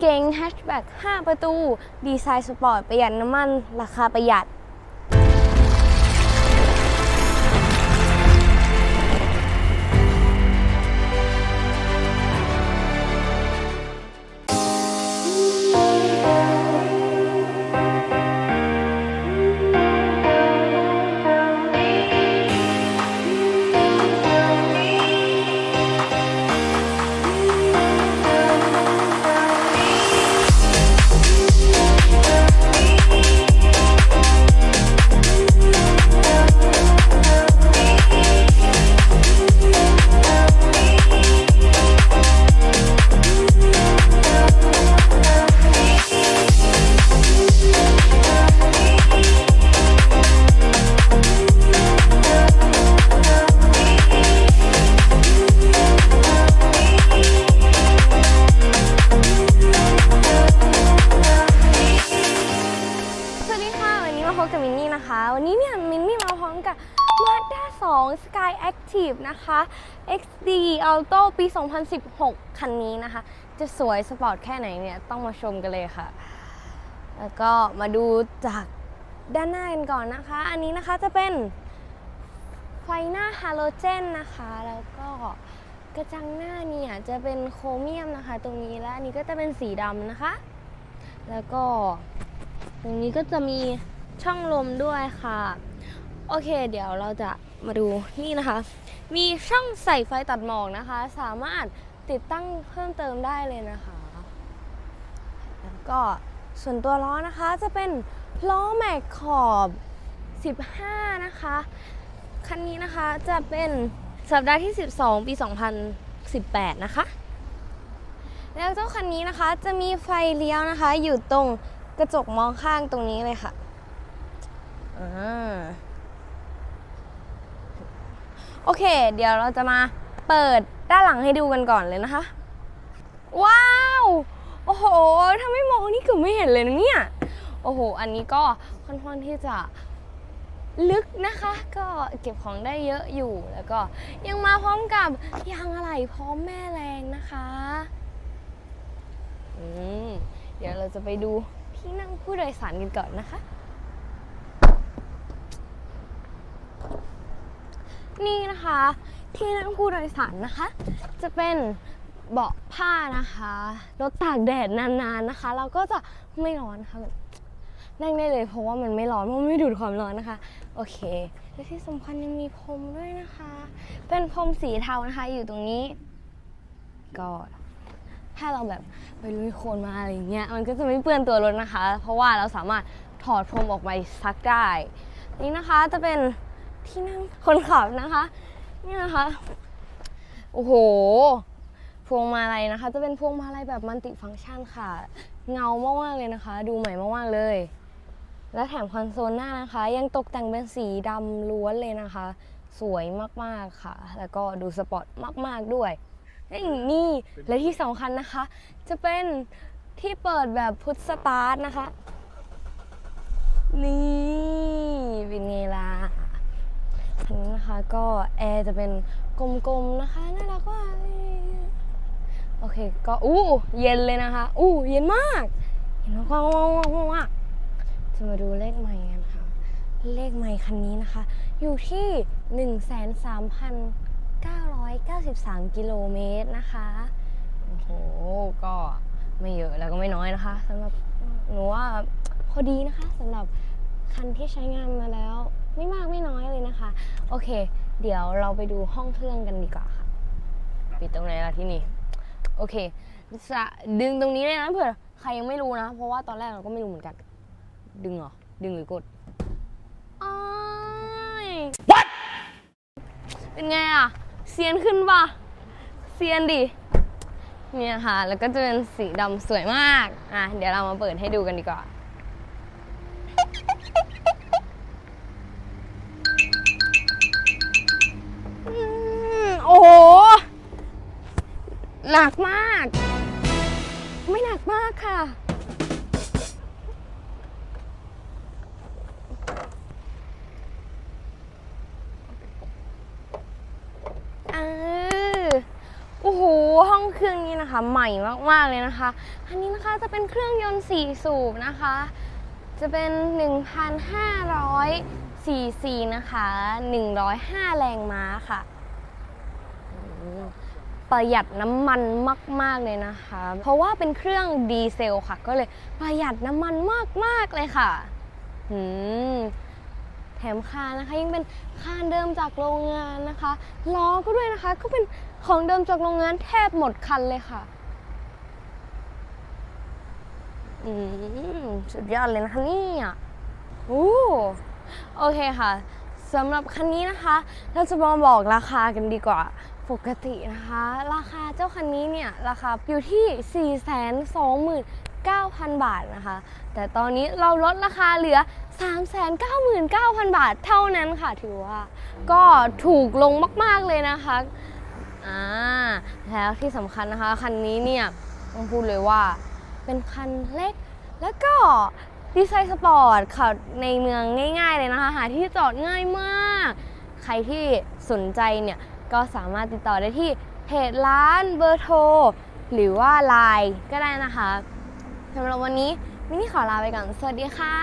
เก๋งแฮชแบ็ก5ประตู ดีไซน์สปอร์ตประหยัดน้ำมัน ราคาประหยัด นะคะ วันนี้เนี่ยมินนี่มาพร้อมกับ Mazda 2 Sky Active นะคะ XD Auto ปี 2016 คันนี้นะคะ จะสวยสปอร์ตแค่ไหนเนี่ย ต้องมาชมกันเลยค่ะ แล้วก็มาดูจากด้านหน้ากันก่อนนะคะ อันนี้นะคะจะเป็นไฟหน้าฮาโลเจนนะคะ แล้วก็กระจังหน้าเนี่ยจะเป็นโครเมียมนะคะ ตรงนี้และอันนี้ก็จะเป็นสีดำนะคะ แล้วก็ตรงนี้ก็จะมี ช่องลมด้วยค่ะ โอเค เดี๋ยวเราจะมาดูนี่นะคะ มีช่องใส่ไฟตัดหมอกนะคะ สามารถติดตั้งเพิ่มเติมได้เลยนะคะ แล้วก็ส่วนตัวล้อนะคะจะเป็นล้อแม็กขอบ 15 นะคะ คันนี้นะคะจะเป็นสัปดาห์ที่ 12 ปี 2018 นะคะ แล้วเจ้าคันนี้นะคะจะมีไฟเลี้ยวนะคะ อยู่ตรงกระจกมองข้างตรงนี้เลยค่ะ โอเค เดี๋ยวเราจะมาเปิดด้านหลังให้ดูกันก่อนเลยนะคะ ว้าว โอ้โห ถ้าไม่มองนี่คือไม่เห็นเลยนะเนี่ย โอ้โห อันนี้ก็ค่อนข้างที่จะลึกนะคะ ก็เก็บของได้เยอะอยู่แล้วก็ยังมาพร้อมกับยางอะไหล่พร้อมแม่แรงนะคะอืมเดี๋ยวเราจะไปดูที่นั่งผู้โดยสารกันก่อนนะคะ นี่นะคะ ที่นั่งผู้โดยสารนะคะ จะเป็นเบาะผ้านะคะรถตากแดดนานๆนะคะ เราก็จะไม่ร้อนนะคะนั่งได้เลยเพราะว่ามันไม่ร้อนเพราะไม่ดูดความร้อนนะคะ โอเค และที่สำคัญยังมีพรมด้วยนะคะ เป็นพรมสีเทานะคะอยู่ตรงนี้ ก็ถ้าเราแบบไปลุยโคลนมาอะไรเงี้ยมันก็จะไม่เปื้อนตัวรถนะคะ เพราะว่าเราสามารถถอดพรมออกไปซักได้ นี่นะคะจะเป็น ที่นั่งคนขับนะคะ นี่นะคะ โอ้โห พวงมาลัยนะคะ จะเป็นพวงมาลัยแบบมัลติฟังก์ชันค่ะ เงามากๆเลยนะคะ ดูใหม่มากๆเลย และแถมคอนโซลหน้านะคะ ยังตกแต่งเป็นสีดำล้วนเลยนะคะ สวยมากๆค่ะ แล้วก็ดูสปอร์ตมากๆด้วยนี่และที่สำคัญนะคะ จะเป็นที่เปิดแบบพุทสตาร์ทนะคะ นี่เป็นไงล่ะ อันนะคะ ก็แอร์จะเป็นกลมๆนะคะน่ารักมาโอเคก็อู้เย็นเลยนะคะ อู้เย็นมากเห็นมากว้าวว้าวว้าวว้าจะมาดูเลขใหม่กันค่ะ เลขใหม่คันนี้นะคะ อยู่ที่ 1,3,993 กิโลเมตรนะคะโอ้โหก็ไม่เยอะแล้วก็ไม่น้อยนะคะสำหรับหนูว่าพอดีนะคะสำหรับ คันที่ใช้งานมาแล้ว ไม่มากไม่น้อยเลยนะคะ โอเค เดี๋ยวเราไปดูห้องเครื่องกันดีกว่าค่ะ ปิดตรงไหนล่ะที่นี่ โอเคจะดึงตรงนี้เลยนะเผื่อใครยังไม่รู้นะ เพราะว่าตอนแรกเราก็ไม่รู้เหมือนกัน ดึงเหรอ ดึงหรือกดอ้าย What เป็นไงอะเซียนขึ้นปะเซียนดิ เนี่ยค่ะ แล้วก็จะเป็นสีดำสวยมาก อะ เดี๋ยวเรามาเปิดให้ดูกันดีกว่า นักมาก ไม่หนักมากค่ะ เออ โอ้โห ห้องเครื่องนี้นะคะ ใหม่มาก ๆ เลยนะคะ อันนี้นะคะจะเป็นเครื่องยนต์4สูบนะคะ จะเป็น 1,500ซีซีนะคะ 105 แรงม้าค่ะ ประหยัดน้ำมันมาก ๆ เลยนะคะ เพราะว่าเป็นเครื่องดีเซลค่ะ ก็เลยประหยัดน้ำมันมาก ๆ เลยค่ะอืมแถมคานนะคะยังเป็นคานเดิมจากโรงงานนะคะล้อก็ด้วยนะคะ ก็เป็นของเดิมจากโรงงานแทบหมดคันเลยค่ะอืมสุดยอดเลยนะคะนี่ยโอ้โอเคค่ะสำหรับคันนี้นะคะ เราจะมาบอกราคากันดีกว่า ปกตินะคะ ราคาเจ้าคันนี้เนี่ยราคาอยู่ที่ 429,000 บาทนะคะ แต่ตอนนี้เราลดราคาเหลือ 399,000 บาทเท่านั้นค่ะถือว่า ก็ถูกลงมาก ๆ เลยนะคะอ่าแล้วที่สำคัญนะคะ คันนี้เนี่ยต้องพูดเลยว่าเป็นคันเล็ก แล้วก็ดีไซน์สปอร์ตขับในเมืองง่าย ๆ เลยนะคะ หาที่จอดง่ายมาก ใครที่สนใจเนี่ย ก็สามารถติดต่อได้ที่เพจร้านเบอร์โทร หรือว่า Line ก็ได้นะคะสำหรับวันนี้มินี่ขอลาไปก่อน สวัสดีค่ะ